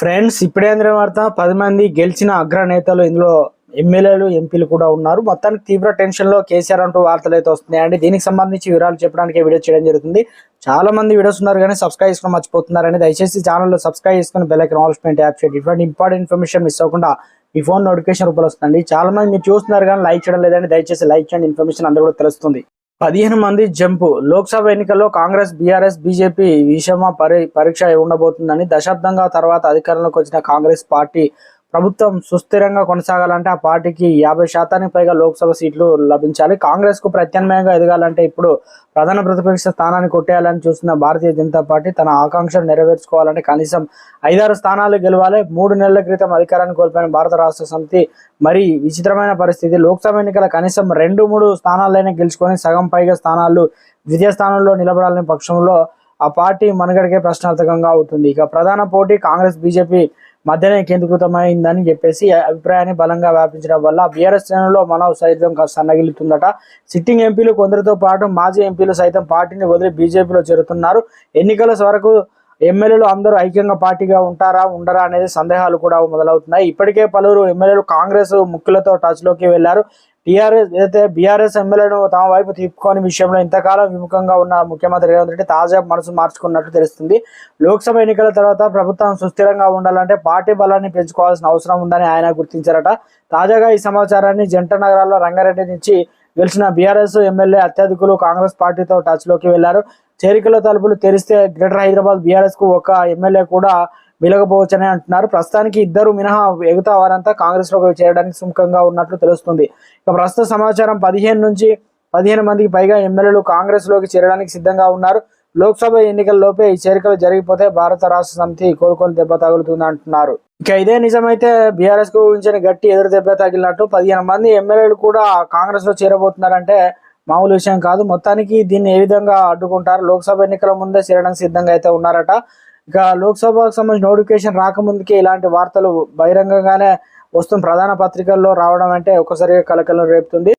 Friends ఇప్పుడే అందిన వార్త పది మంది గెలిచిన అగ్రనేతలు ఇందులో ఎమ్మెల్యేలు ఎంపీలు కూడా ఉన్నారు. మొత్తానికి తీవ్ర టెన్షన్లో కేసీఆర్ అంటూ వార్తలు అయితే వస్తున్నాయండి దీనికి సంబంధించి వివరాలు చెప్పడానికి వీడియో చేయడం జరుగుతుంది. చాలా మంది వీడియోస్ ఉన్నారు కానీ సబ్స్క్రైబ్ చేసుకుని మర్చిపోతున్నారని దయచేసి ఛానల్లో సబ్స్క్రైబ్ చేసుకుని బెల్ ఐకన్ ఆల్స్మెంట్ యాప్ చేయండి. ఇటువంటి ఇంపార్టెంట్ ఇన్ఫర్మేషన్ మిస్ అవ్వకుండా మీ ఫోన్ నోటిఫికేషన్ రూపంలో వస్తుంది చాలా మంది మీరు చూస్తున్నారు కానీ లైక్ చేయడం లేదండి. దయచేసి లైక్ చేయండి. ఇన్ఫర్మేషన్ అందరూ కూడా తెలుస్తుంది. పదిహేను మంది జంపు. లోక్సభ ఎన్నికల్లో కాంగ్రెస్ బీఆర్ఎస్ బీజేపీ విషమ పరీక్ష ఉండబోతుందని దశాబ్దంగా తర్వాత అధికారంలోకి వచ్చిన కాంగ్రెస్ పార్టీ ప్రభుత్వం సుస్థిరంగా కొనసాగాలంటే ఆ పార్టీకి యాభై శాతానికి పైగా లోక్సభ సీట్లు లభించాలి. కాంగ్రెస్కు ప్రత్యామ్నాయంగా ఎదగాలంటే ఇప్పుడు ప్రధాన ప్రతిపక్ష స్థానాన్ని కొట్టేయాలని చూస్తున్న భారతీయ జనతా పార్టీ తన ఆకాంక్షలు నెరవేర్చుకోవాలంటే కనీసం ఐదారు స్థానాలు గెలవాలి. మూడు నెలల క్రితం అధికారాన్ని కోల్పోయిన భారత రాష్ట్ర సమితి మరి విచిత్రమైన పరిస్థితి. లోక్సభ ఎన్నికల కనీసం రెండు మూడు స్థానాలైనా గెలుచుకొని సగం పైగా స్థానాలు ద్వితీయ స్థానంలో నిలబడాలని పక్షంలో ఆ పార్టీ మనుగడకే ప్రశ్నార్థకంగా అవుతుంది. ఇక ప్రధాన పోటీ కాంగ్రెస్ బీజేపీ మధ్యనే కేంద్రీకృతమైందని చెప్పేసి అభిప్రాయాన్ని బలంగా వ్యాపించడం వల్ల బీఆర్ఎస్ శ్రేణుల్లో మనవ సైతం సన్నగిలుతుందట సిట్టింగ్ ఎంపీలు కొందరితో పాటు మాజీ ఎంపీలు సైతం పార్టీని వదిలి బీజేపీలో చేరుతున్నారు. ఎన్నికల వరకు ఎమ్మెల్యేలు అందరూ ఐక్యంగా పార్టీగా ఉంటారా ఉండరా అనేది సందేహాలు కూడా మొదలవుతున్నాయి. ఇప్పటికే పలువురు ఎమ్మెల్యేలు కాంగ్రెస్ ముక్కులతో టచ్లోకి వెళ్ళారు టీఆర్ఎస్ ఏదైతే బీఆర్ఎస్ ఎమ్మెల్యేను తమ వైపు తిప్పుకోని విషయంలో ఇంతకాలం విముఖంగా ఉన్న ముఖ్యమంత్రి రేవంత్ రెడ్డి తాజా మనసు మార్చుకున్నట్టు తెలుస్తుంది. లోక్సభ ఎన్నికల తర్వాత ప్రభుత్వం సుస్థిరంగా ఉండాలంటే పార్టీ బలాన్ని పెంచుకోవాల్సిన అవసరం ఉందని ఆయన గుర్తించారట. తాజాగా ఈ సమాచారాన్ని జంట నగరాల్లో రంగారెడ్డి నుంచి గెలిచిన బీఆర్ఎస్ ఎమ్మెల్యే అత్యధికులు కాంగ్రెస్ పార్టీతో టచ్లోకి వెళ్ళారు. చేరికల తలుపులు తెరిస్తే గ్రేటర్ హైదరాబాద్ బీఆర్ఎస్కు ఒక ఎమ్మెల్యే కూడా మిలగపోవచ్చని అంటున్నారు. ప్రస్తుతానికి ఇద్దరు మినహా ఎగుతా వారంతా కాంగ్రెస్లో చేరడానికి సుముఖంగా ఉన్నట్లు తెలుస్తుంది. ఇక ప్రస్తుత సమాచారం పదిహేను నుంచి పదిహేను మందికి పైగా ఎమ్మెల్యేలు కాంగ్రెస్లోకి చేరడానికి సిద్ధంగా ఉన్నారు. లోక్సభ ఎన్నికల్లోపే ఈ చేరికలు జరిగిపోతే భారత రాష్ట్ర సమితి కోలుకొని దెబ్బ తగులుతుంది అంటున్నారు. ఇక ఇదే నిజమైతే బీఆర్ఎస్కు ఊహించిన గట్టి ఎదురు దెబ్బ తగిలినట్టు పదిహేను మంది ఎమ్మెల్యేలు కూడా కాంగ్రెస్లో చేరబోతున్నారంటే మామూలు విషయం కాదు. మొత్తానికి దీన్ని ఏ విధంగా అడ్డుకుంటారు? లోక్సభ ఎన్నికల ముందే చేరడానికి సిద్ధంగా అయితే ఉన్నారట. ఇక లోక్సభకు సంబంధించిన నోటిఫికేషన్ రాకముందుకే ఇలాంటి వార్తలు బహిరంగంగానే వస్తున్న ప్రధాన పత్రికల్లో రావడం అంటే ఒక్కసారిగా కలకలం రేపుతుంది.